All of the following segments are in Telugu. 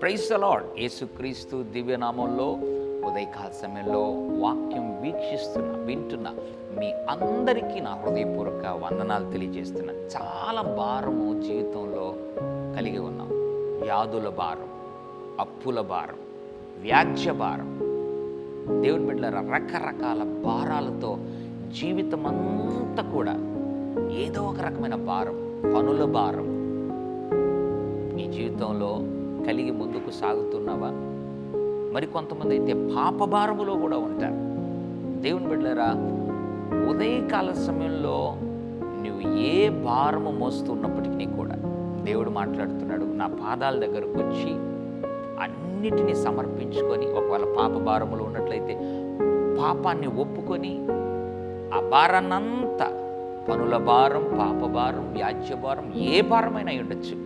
ప్రైస్ అలాడ్ యేసుక్రీస్తు దివ్యనామంలో ఉదయకాల సమయంలో వాక్యం వీక్షిస్తున్న వింటున్న మీ అందరికీ నా హృదయపూర్వక వందనాలు తెలియజేస్తున్నా చాలా భారము జీవితంలో కలిగి ఉన్నాం. వ్యాధుల భారం అప్పుల భారం వ్యాజ్య భారం దేవుని బిడ్డల రకరకాల భారాలతో జీవితం అంతా కూడా ఏదో ఒక రకమైన భారం పనుల భారం. నీ జీవితంలో కలిగి ముందుకు సాగుతున్నావా? మరి కొంతమంది అయితే పాపభారములో కూడా ఉంటారు. దేవుని బిడ్డలారా ఉదయకాల సమయంలో నువ్వు ఏ భారము మోస్తున్నప్పటికీ కూడా దేవుడు మాట్లాడుతున్నాడు నా పాదాల దగ్గరకు వచ్చి అన్నిటినీ సమర్పించుకొని వాళ్ళ పాప భారములు ఉన్నట్లయితే పాపాన్ని ఒప్పుకొని ఆ భారాన్నంతా పనుల భారం పాప భారం వ్యాజ్య భారం ఏ భారమైనా ఉండొచ్చు.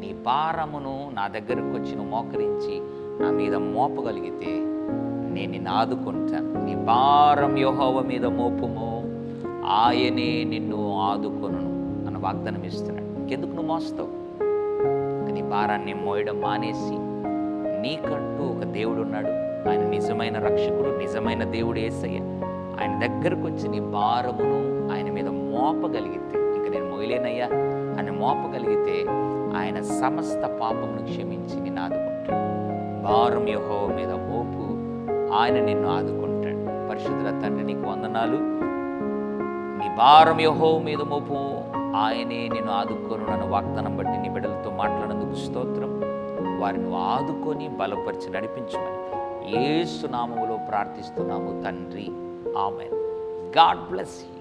నీ భారమును నా దగ్గరకు వచ్చి నువ్వు మోకరించి నా మీద మోపగలిగితే నేను నిన్ను ఆదుకుంటాను. నీ భారం యోహోవ మీద మోపుము. ఆయనే నిన్ను ఆదుకొను అని వాగ్దానం ఇస్తున్నాడు. ఇంకెందుకు నువ్వు మోస్తావు? నీ భారాన్ని మోయడం మానేసి నీకంటూ దేవుడు ఉన్నాడు ఆయన నిజమైన రక్షకుడు నిజమైన దేవుడు ఏసయ్య. ఆయన దగ్గరకు వచ్చి నీ భారమును ఆయన మీద మోపగలిగితే ఇంక నేను మోయలేనయ్యా అని మోపగలిగితే ఆయన సమస్త పాపమును క్షమించి నిన్ను ఆదుకుంటాడు. భారం యహో మీద మోపు ఆయన నిన్ను ఆదుకుంటాడు. పరిశుద్ధుల తండ్రి నీకు వందనాలు. నీ భారం యహో మీద మోపు ఆయనే నిన్ను ఆదుకోను నన్ను వాగ్దానం బట్టి నీ బిడ్డలతో మాట్లాడినందుకు స్తోత్రం. వారిని ఆదుకొని బలపరిచి నడిపించమని ఏసునామములో ప్రార్థిస్తున్నాము తండ్రి. ఆమె గాడ్ బ్లెస్ యూ.